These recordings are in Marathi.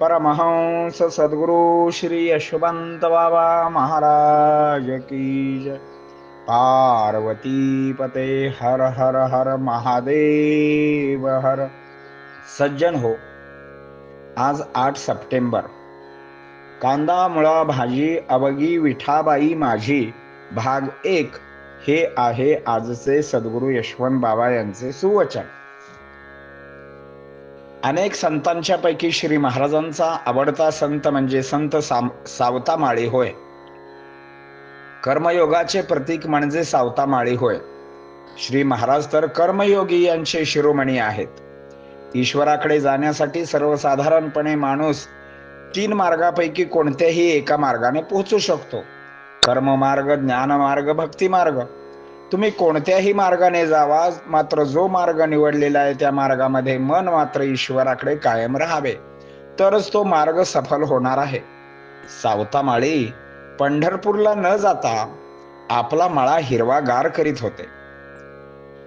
परमहंस सद्गुरु श्री यशवंत बाबा महाराज की जय। पार्वती पते हर हर हर महादेव हर। सज्जन हो आज आठ सप्टेंबर। कांदा मुळा भाजी अवगी विठाबाई माझी भाग एक हे आहे आजचे सद्गुरू यशवंत बाबा यांचे सुवचन। अनेक संतांच्या पैकी श्री महाराजांचा आवडता संत म्हणजे संत साम सावता माळी होय. कर्मयोगाचे प्रतीक म्हणजे सावता माळी होय. श्री महाराज तर कर्मयोगी यांचे शिरोमणी आहेत. ईश्वराकडे जाण्यासाठी सर्वसाधारणपणे माणूस तीन मार्गापैकी कोणत्याही एका मार्गाने पोहोचू शकतो. कर्म मार्ग भक्तिमार्ग. भक्ती मार्ग तुम्ही कोणत्याही मार्गाने जावा मात्र जो मार्ग निवडलेला आहे त्या मार्गामध्ये मन मात्र ईश्वराकडे कायम राहावे. तरच तो मार्ग सफल होणार आहे. सावता माळी पंढरपूरला न जाता आपला मळा हिरवागार करीत होते.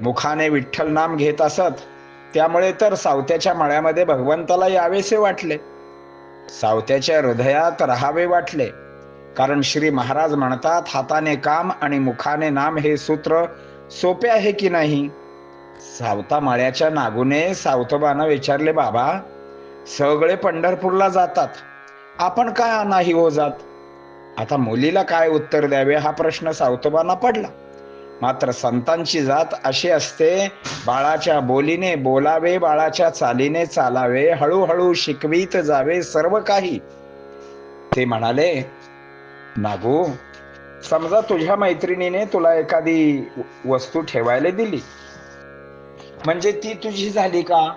मुखाने विठ्ठल नाम घेत असत त्यामुळे तर सावत्याच्या मळ्यामध्ये भगवंताला यावेसे वाटले. सावत्याच्या हृदयात राहावे वाटले. कारण श्री महाराज म्हणतात हाताने काम आणि मुखाने नाम हे सूत्र सोपे आहे की नाही? सावता माळ्याच्या नागूने सावतोबानं विचारले बाबा सगळे पंढरपूरला जातात. आपण काय नाही हो जात? आता मुलीला काय उत्तर द्यावे? हा प्रश्न सावतोबांना पडला. मात्र संतांची जात अशी असते बाळाच्या बोलीने बोलावे बाळाच्या चालीने चालावे हळूहळू शिकवीत जावे सर्व काही. ते म्हणाले नागू समजा तुझ्या मैत्रिणीने तुला एखादी वस्तू ठेवायला दिली. म्हणजे ती तुझी झाली का?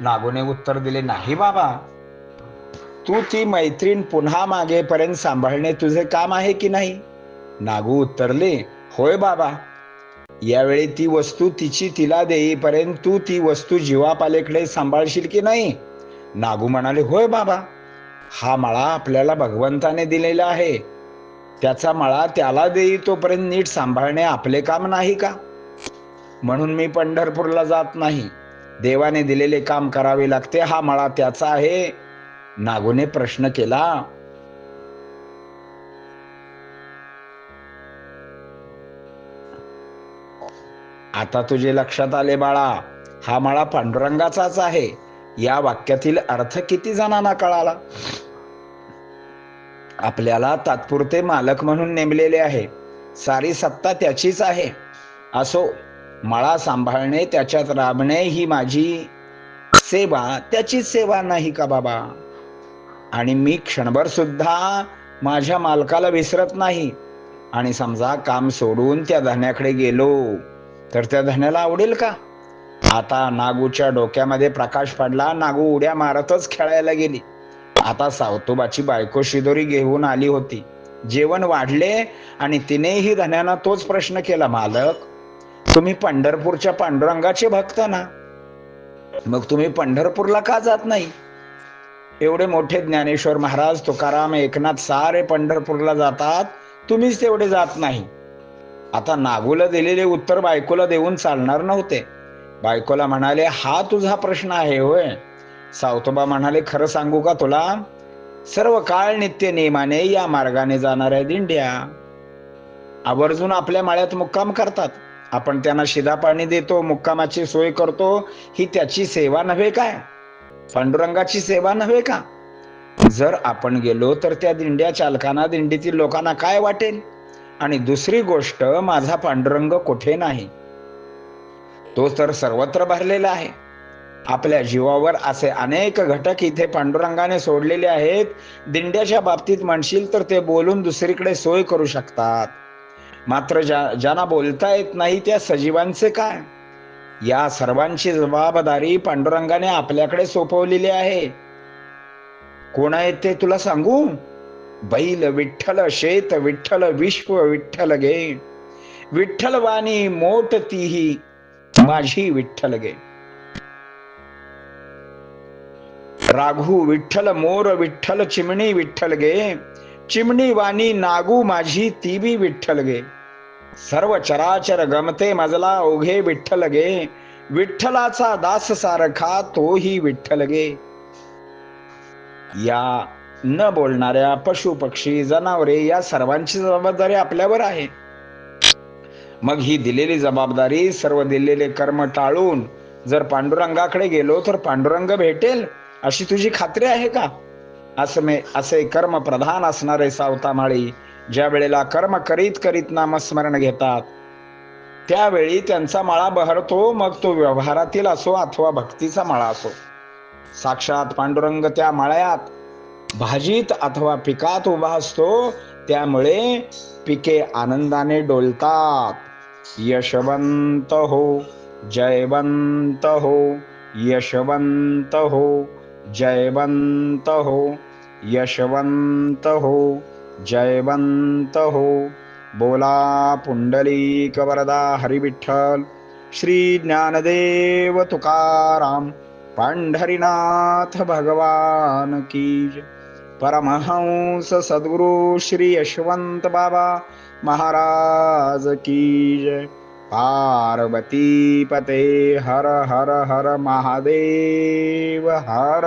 नागूने उत्तर दिले नाही बाबा. तू ती मैत्रीण पुन्हा मागेपर्यंत सांभाळणे तुझे काम आहे की नाही? नागू उत्तरले होय बाबा. यावेळी ती वस्तू तिची तिला देईपर्यंत तू ती वस्तू जीवापालेकडे सांभाळशील की नाही? नागू म्हणाले होय बाबा. हा मळा आपल्याला भगवंताने दिलेला आहे. त्याचा मळा त्याला देई तोपर्यंत नीट सांभाळणे आपले काम नाही का? म्हणून मी पंढरपूरला जात नाही. देवाने दिलेले काम करावे लागते. हा मळा त्याचा आहे. नागूने प्रश्न केला. आता तुझे लक्षात आले बाळा हा मळा पांडुरंगाचाच आहे. या वाक्यातील अर्थ किती जणांना कळाला? आपल्याला तात्पुरते मालक म्हणून नेमलेले आहे. सारी सत्ता त्याचीच आहे. असो मळा सांभाळणे त्याच्यात राबणे ही माझी सेवा त्याचीच सेवा नाही का बाबा? आणि मी क्षणभर सुद्धा माझ्या मालकाला विसरत नाही. आणि समजा काम सोडून त्या धान्याकडे गेलो तर त्या धान्याला आवडेल का? आता नागूच्या डोक्यामध्ये प्रकाश पडला नागू उड्या मारतच खेळायला गेली. आता सावतोबाची बायको शिदोरी घेऊन आली होती. जेवण वाढले आणि तिनेही धन्याना तोच प्रश्न केला मालक तुम्ही पंढरपूरच्या पांडुरंगाचे भक्त ना? मग तुम्ही पंढरपूरला का जात नाही? एवढे मोठे ज्ञानेश्वर महाराज तुकाराम एकनाथ सारे पंढरपूरला जातात तुम्हीच तेवढे जात नाही. आता नागूला दिलेले उत्तर बायकोला देऊन चालणार नव्हते. बायकोला म्हणाले हा तुझा प्रश्न आहे होय. सावतोबा म्हणाले खरं सांगू का तुला? सर्व काळ नित्य नियमाने या मार्गाने जाणाऱ्या दिंड्या. आवर्जून आपल्या माळ्यात मुक्काम करतात. आपण त्यांना शिदा पाणी देतो मुक्कामाची सोय करतो. ही त्याची सेवा नव्हे काय? पांडुरंगाची सेवा नव्हे का? जर आपण गेलो तर त्या दिंड्या चालकांना दिंडीतील लोकांना काय वाटेल? आणि दुसरी गोष्ट माझा पांडुरंग कुठे नाही? तो तर सर्वत्र भरलेला आहे. आपल्या जीवावर असे अनेक घटक इथे पांडुरंगाने सोडलेले आहेत. दिंड्याच्या बाबतीत म्हणशील तर ते बोलून दुसरीकडे सोय करू शकतात. मात्र ज्या ज्यांना बोलता येत नाही त्या सजीवांचे काय? या सर्वांची जबाबदारी पांडुरंगाने आपल्याकडे सोपवलेली आहे. कोण आहेत ते तुला सांगू? बैल विठ्ठल शेत विठ्ठल विश्व विठ्ठल घे विठ्ठल वाणी मोट तीही माझी विठ्ठल गे. राघू विठ्ठल मोर विठ्ठल चिमणी विठ्ठल गे. चिमणी वाणी नागू माझी तीबी विठ्ठल गे. सर्व चराचर गमते मजला ओघे विठ्ठल गे. विठ्ठलाचा दास सारखा तोही विठ्ठल गे. या न बोलणाऱ्या पशु पक्षी जनावरे या सर्वांची जबाबदारी आपल्यावर आहे. मग ही दिलेली जबाबदारी सर्व दिलेले कर्म टाळून जर पांडुरंगाकडे गेलो तर पांडुरंग भेटेल अशी तुझी खात्री आहे का? असं मे असे कर्म प्रधान असणारे सावतामाळी. ज्या वेळेला कर्म करीत करीत नामस्मरण घेतात त्यावेळी त्यांचा माळा बहरतो मग तो व्यवहारातील असो अथवा भक्तीचा माळा असो. साक्षात पांडुरंग त्या माळ्यात भाजीत अथवा पिकात उभा असतो त्यामुळे पिके आनंदाने डोलतात. यशवंत हो जयवंत हो यशवंत हो जयवंत हो यशवंत हो जयवंत हो बोला पुंडलीक वरदा हरिविठ्ठल श्री ज्ञानदेव तुकाराम पंढरीनाथ भगवान की परमहंस सद्गुरु श्री यशवंत बाबा महाराज की जय। पार्वती पते हर हर हर महादेव हर।